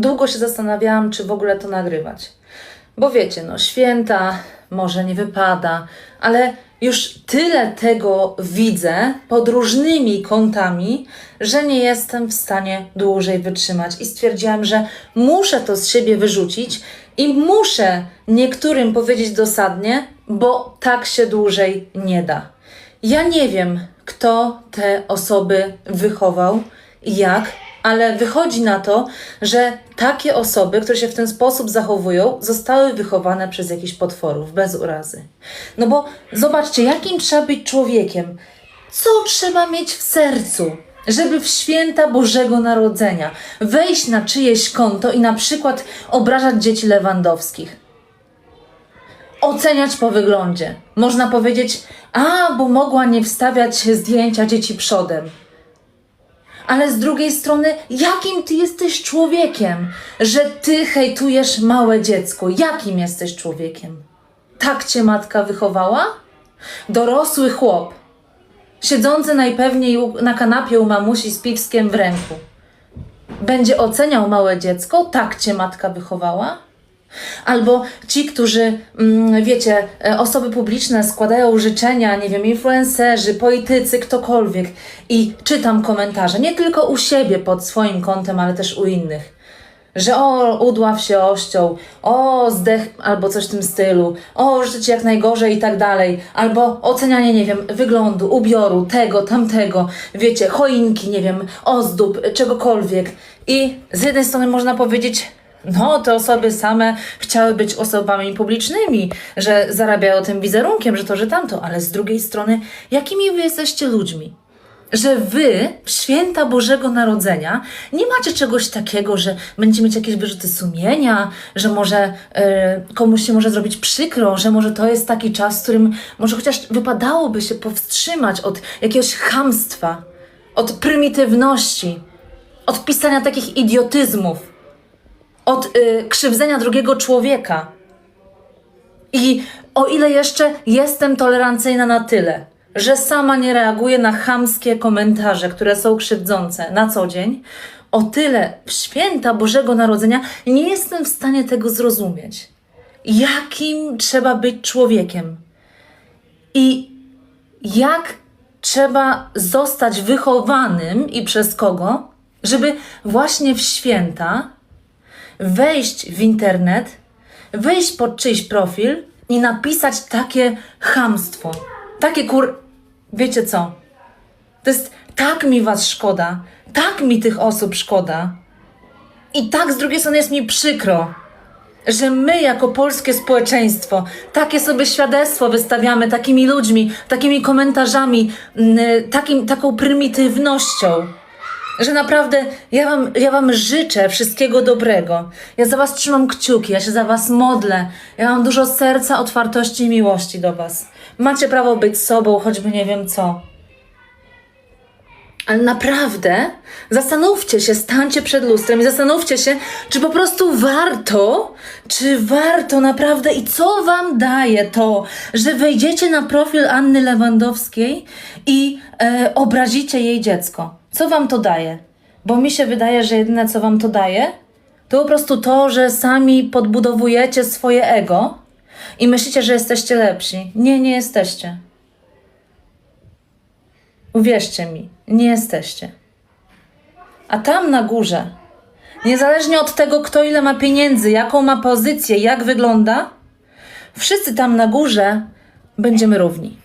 długo się zastanawiałam, czy w ogóle to nagrywać. Bo wiecie, no święta, może nie wypada, ale już tyle tego widzę pod różnymi kątami, że nie jestem w stanie dłużej wytrzymać. I stwierdziłam, że muszę to z siebie wyrzucić i muszę niektórym powiedzieć dosadnie, bo tak się dłużej nie da. Ja nie wiem, kto te osoby wychował i jak, ale wychodzi na to, że takie osoby, które się w ten sposób zachowują, zostały wychowane przez jakichś potworów, bez urazy. No bo zobaczcie, jakim trzeba być człowiekiem, co trzeba mieć w sercu, żeby w święta Bożego Narodzenia wejść na czyjeś konto i na przykład obrażać dzieci Lewandowskich oceniać po wyglądzie. Można powiedzieć, a, bo mogła nie wstawiać zdjęcia dzieci przodem. Ale z drugiej strony, jakim ty jesteś człowiekiem, że ty hejtujesz małe dziecko? Jakim jesteś człowiekiem? Tak cię matka wychowała? Dorosły chłop, siedzący najpewniej na kanapie u mamusi z piwskiem w ręku. Będzie oceniał małe dziecko? Tak cię matka wychowała? Albo ci, którzy, mm, wiecie, e, osoby publiczne składają życzenia, nie wiem, influencerzy, politycy, ktokolwiek i czytam komentarze, nie tylko u siebie pod swoim kątem, ale też u innych. Że o, udław się ością, o, zdech, albo coś w tym stylu, o, życzę jak najgorzej i tak dalej, albo ocenianie, nie wiem, wyglądu, ubioru, tego, tamtego, wiecie, choinki, nie wiem, ozdób, czegokolwiek. I z jednej strony można powiedzieć, no, te osoby same chciały być osobami publicznymi, że zarabiają tym wizerunkiem, że to, że tamto, ale z drugiej strony, jakimi wy jesteście ludźmi? Że wy w święta Bożego Narodzenia nie macie czegoś takiego, że będziecie mieć jakieś wyrzuty sumienia, że może e, komuś się może zrobić przykro, że może to jest taki czas, w którym może chociaż wypadałoby się powstrzymać od jakiegoś chamstwa, od prymitywności, od pisania takich idiotyzmów od y, krzywdzenia drugiego człowieka. I o ile jeszcze jestem tolerancyjna na tyle, że sama nie reaguję na chamskie komentarze, które są krzywdzące na co dzień, o tyle w święta Bożego Narodzenia nie jestem w stanie tego zrozumieć. Jakim trzeba być człowiekiem? I jak trzeba zostać wychowanym i przez kogo, żeby właśnie w święta wejść w internet, wejść pod czyjś profil i napisać takie chamstwo. Takie kur... Wiecie co? To jest tak mi was szkoda, tak mi tych osób szkoda. I tak z drugiej strony jest mi przykro, że my jako polskie społeczeństwo takie sobie świadectwo wystawiamy takimi ludźmi, takimi komentarzami, takim, taką prymitywnością że naprawdę ja wam, ja wam życzę wszystkiego dobrego. Ja za was trzymam kciuki, ja się za was modlę. Ja mam dużo serca, otwartości i miłości do was. Macie prawo być sobą, choćby nie wiem co. Ale naprawdę zastanówcie się, stańcie przed lustrem i zastanówcie się, czy po prostu warto, czy warto naprawdę i co wam daje to, że wejdziecie na profil Anny Lewandowskiej i e, obrazicie jej dziecko. Co wam to daje? Bo mi się wydaje, że jedyne co wam to daje, to po prostu to, że sami podbudowujecie swoje ego i myślicie, że jesteście lepsi. Nie, nie jesteście. Uwierzcie mi, nie jesteście. A tam na górze, niezależnie od tego, kto ile ma pieniędzy, jaką ma pozycję, jak wygląda, wszyscy tam na górze będziemy równi.